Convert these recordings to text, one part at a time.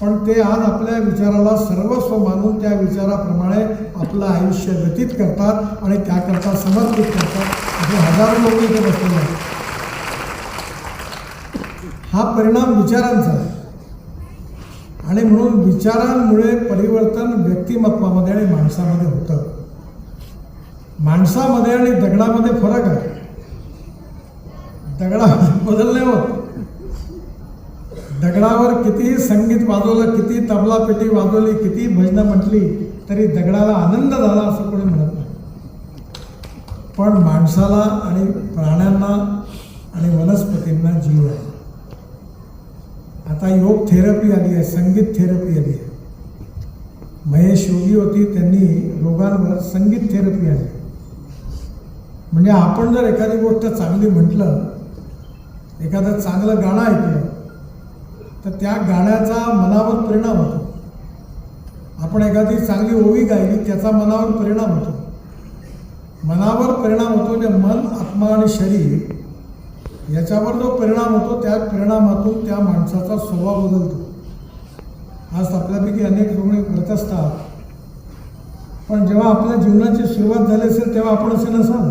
पण ते आज आपल्या विचाराला सर्वस्व मानून त्या विचाराप्रमाणे आपलं आयुष्य व्यतीत करतात आणि त्याकरता समर्पित करतात. असे हजारो लोक इथे बसलेले आहेत. हा परिणाम विचारांचा आहे. आणि म्हणून विचारांमुळे परिवर्तन व्यक्तिमत्वामध्ये आणि माणसामध्ये होतं. माणसामध्ये आणि दगडामध्ये फरक आहे. दगडा बदल नाही होत दगडावर कितीही संगीत वाजवलं किती तबला पेटी वाजवली किती भजनं म्हटली तरी दगडाला आनंद झाला असं कोणी म्हणत नाही. पण माणसाला आणि प्राण्यांना आणि वनस्पतींना जीव आहे. आता योग थेरपी आली आहे संगीत थेरपी आली आहे. महेश योगी होती त्यांनी रोगांवर संगीत थेरपी आली. म्हणजे आपण जर एखादी गोष्ट चांगली म्हटलं एखादं चांगलं गाणं ऐकलं तर त्या गाण्याचा मनावर परिणाम होतो. आपण एखादी चांगली ओवी गायली त्याचा मनावर परिणाम होतो. मनावर परिणाम होतो म्हणजे मन आत्मा आणि शरीर याच्यावर जो परिणाम होतो त्या परिणामातून त्या माणसाचा स्वभाव बदलतो. आज आपल्यापैकी अनेक रुग्ण करत असतात. पण जेव्हा आपल्या जीवनाची सुरुवात झाली असेल तेव्हा आपण असे नसाल.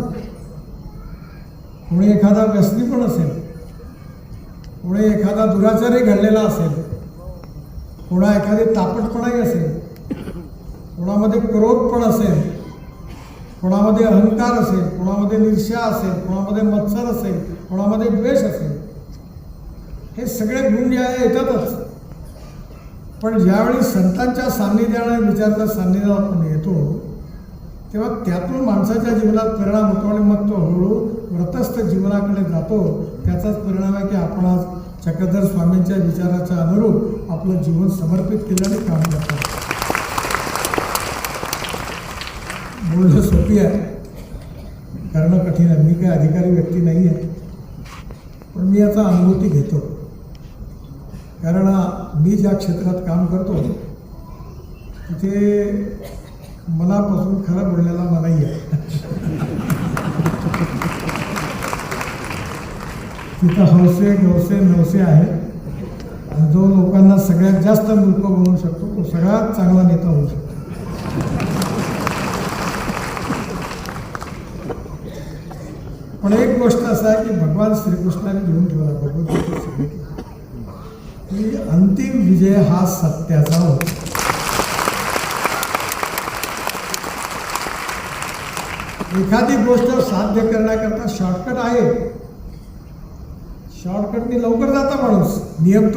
कोणी एखादा व्यसनी पण असेल. कोणी एखादा दुराचारही घडलेला असेल कोणा एखादी तापटपणाही असेल कोणामध्ये क्रोध पण असेल कोणामध्ये अहंकार असेल कोणामध्ये निर्षा असेल कोणामध्ये मत्सर असेल कोणामध्ये द्वेष असेल हे सगळे गुण जे आहे येतातच. पण ज्यावेळी संतांच्या सान्निध्याने विचारता सान्निध्यात आपण येतो तेव्हा त्यातून माणसाच्या जीवनात परिणाम होतो आणि मग तो हळूहळू व्रतस्थ जीवनाकडे जातो. त्याचाच परिणाम आहे की आपण आज चक्रधर स्वामींच्या विचाराच्या अनुरूप आपलं जीवन समर्पित केल्याने काम करतात. बोलणं सोपी आहे. करणं कठीण आहे. मी काही अधिकारी व्यक्ती नाही आहे पण मी याचा अनुभूती घेतो. कारण मी ज्या क्षेत्रात काम करतो तिथे मनापासून खरं बोलण्याला मनाई आहे. तिथं हौसे गवसे नवसे आहे जो लोकांना सगळ्यात जास्त मूर्ख बनवू शकतो तो सगळ्यात चांगला नेता होऊ शकतो. पण एक गोष्ट असं आहे की भगवान श्रीकृष्णाने लिहून ठेवला भगवद्गीतेत सांगितलं की अंतिम विजय हा सत्याचा होता. एखादी गोष्ट साध्य करण्याकरता शॉर्टकट आहे. शॉर्टकटने लवकर जाता माणूस. नियम तो.